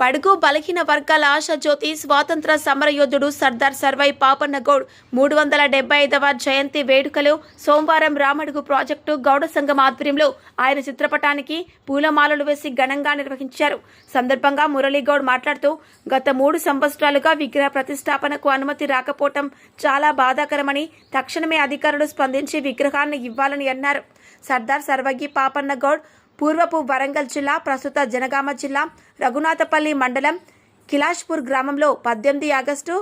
బడుగు బలహీన వర్గాల ఆశాజ్యోతి స్వాతంత్ర సమరయోధుడు సర్దార్ సర్వై పాపన్నగౌడ్. మూడు వందల డెబ్బై ఐదవ జయంతి వేడుకలు సోమవారం రామడుగు ప్రాజెక్టు గౌడ సంఘం ఆధ్వర్యంలో ఆయన చిత్రపటానికి పూలమాలలు వేసి ఘనంగా నిర్వహించారు. సందర్భంగా మురళీగౌడ్ మాట్లాడుతూ గత మూడు సంవత్సరాలుగా విగ్రహ ప్రతిష్టాపనకు అనుమతి రాకపోవటం చాలా బాధాకరమని తక్షణమే అధికారులు స్పందించి విగ్రహాన్ని ఇవ్వాలని అన్నారు. సర్దార్ సర్వగి పాపన్నగౌడ్ పూర్వపు వరంగల్ జిల్లా ప్రస్తుత జనగామ జిల్లా రఘునాథపల్లి మండలం కిలాష్పూర్ గ్రామంలో పద్దెనిమిది ఆగస్టు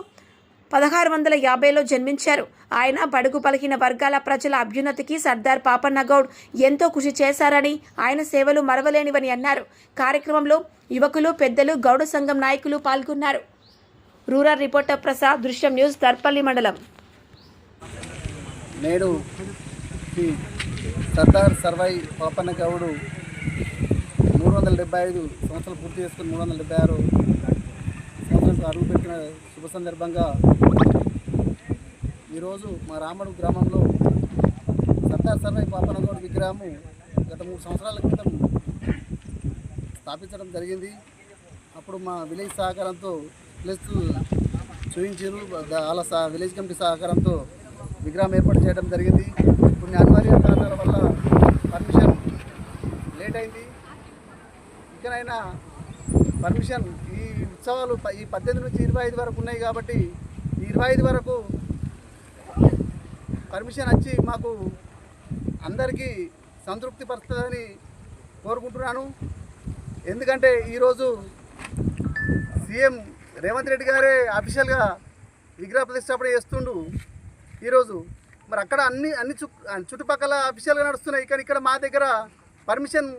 పదహారు వందల యాభైలో జన్మించారు. ఆయన బడుగు పలికిన వర్గాల ప్రజల అభ్యున్నతికి సర్దార్ పాపన్న గౌడ్ ఎంతో కృషి చేశారని ఆయన సేవలు మరవలేనివని అన్నారు. కార్యక్రమంలో యువకులు పెద్దలు గౌడ సంఘం నాయకులు పాల్గొన్నారు. రూరల్ రిపోర్టర్ ప్రసాద్ దృశ్యం న్యూస్ దర్పల్లి మండలం. నేడు సర్దార్ సర్వై పాపన్నగౌడు మూడు వందల డెబ్బై ఐదు సంవత్సరాలు పూర్తి చేసుకుని మూడు వందల డెబ్బై ఆరు సంవత్సరాలకు అడుగు పెట్టిన శుభ సందర్భంగా ఈరోజు మా రామడు గ్రామంలో సర్దార్ సర్వై పాపన్న విగ్రహము గత మూడు సంవత్సరాల క్రితం స్థాపించడం జరిగింది. అప్పుడు మా విలేజ్ సహకారంతో ప్లస్ చూపించారు వాళ్ళ సహ విలేజ్ కమిటీ సహకారంతో విగ్రహం ఏర్పాటు చేయడం జరిగింది. కొన్ని అనివార్య కారణాల వల్ల పర్మిషన్ ఈ ఉత్సవాలు ఈ పద్దెనిమిది నుంచి ఇరవై ఐదు వరకు ఉన్నాయి కాబట్టి ఇరవై ఐదు వరకు పర్మిషన్ వచ్చి మాకు అందరికీ సంతృప్తి పరుస్తుందని కోరుకుంటున్నాను. ఎందుకంటే ఈరోజు సీఎం రేవంత్ రెడ్డి గారే అఫీషియల్గా విగ్రహ ప్రతిష్టాపన చేస్తుండు. ఈరోజు మరి అక్కడ అన్ని అన్ని చు చుట్టుపక్కల అఫీషియల్గా నడుస్తున్నాయి. కానీ ఇక్కడ మా దగ్గర పర్మిషన్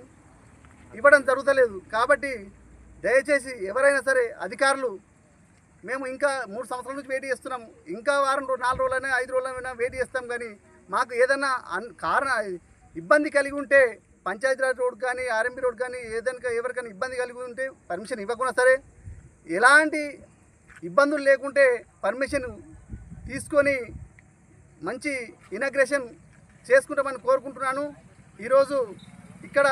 ఇవ్వడం జరుగుతలేదు. కాబట్టి దయచేసి ఎవరైనా సరే అధికారులు మేము ఇంకా మూడు సంవత్సరాల నుంచి వెయిట్ చేస్తున్నాం ఇంకా వారం రోజు నాలుగు రోజులైనా ఐదు రోజులైనా వెయిట్ చేస్తాం కానీ మాకు ఏదైనా అన్ కారణ ఇబ్బంది కలిగి ఉంటే పంచాయతీరాజ్ రోడ్ కానీ ఆర్ఎంపీ రోడ్ కానీ ఏదైనా ఎవరికైనా ఇబ్బంది కలిగి ఉంటే పర్మిషన్ ఇవ్వకుండా సరే ఎలాంటి ఇబ్బందులు లేకుంటే పర్మిషన్ తీసుకొని మంచి ఇనాగ్రేషన్ చేసుకుంటామని కోరుకుంటున్నాను. ఈరోజు ఇక్కడ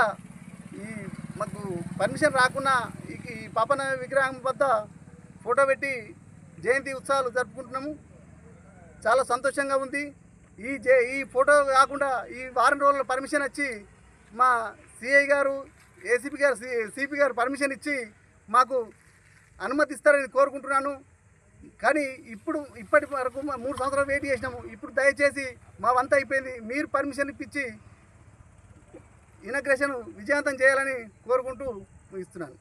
ఈ మాకు పర్మిషన్ రాకుండా పాపన విగ్రహం వద్ద ఫోటో పెట్టి జయంతి ఉత్సవాలు జరుపుకుంటున్నాము. చాలా సంతోషంగా ఉంది. ఈ జే ఈ ఫోటో కాకుండా ఈ వారం రోజుల పర్మిషన్ వచ్చి మా సిఐ గారు ఏసీపీ గారు సిపి గారు పర్మిషన్ ఇచ్చి మాకు అనుమతి ఇస్తారని కోరుకుంటున్నాను. కానీ ఇప్పుడు ఇప్పటి వరకు మా మూడు సంవత్సరాలు వెయిట్ చేసినాము. ఇప్పుడు దయచేసి మా వంత అయిపోయింది. మీరు పర్మిషన్ ఇప్పించి ఇనగ్రేషన్ విజయవంతం చేయాలని కోరుకుంటూ ఇస్తున్నాను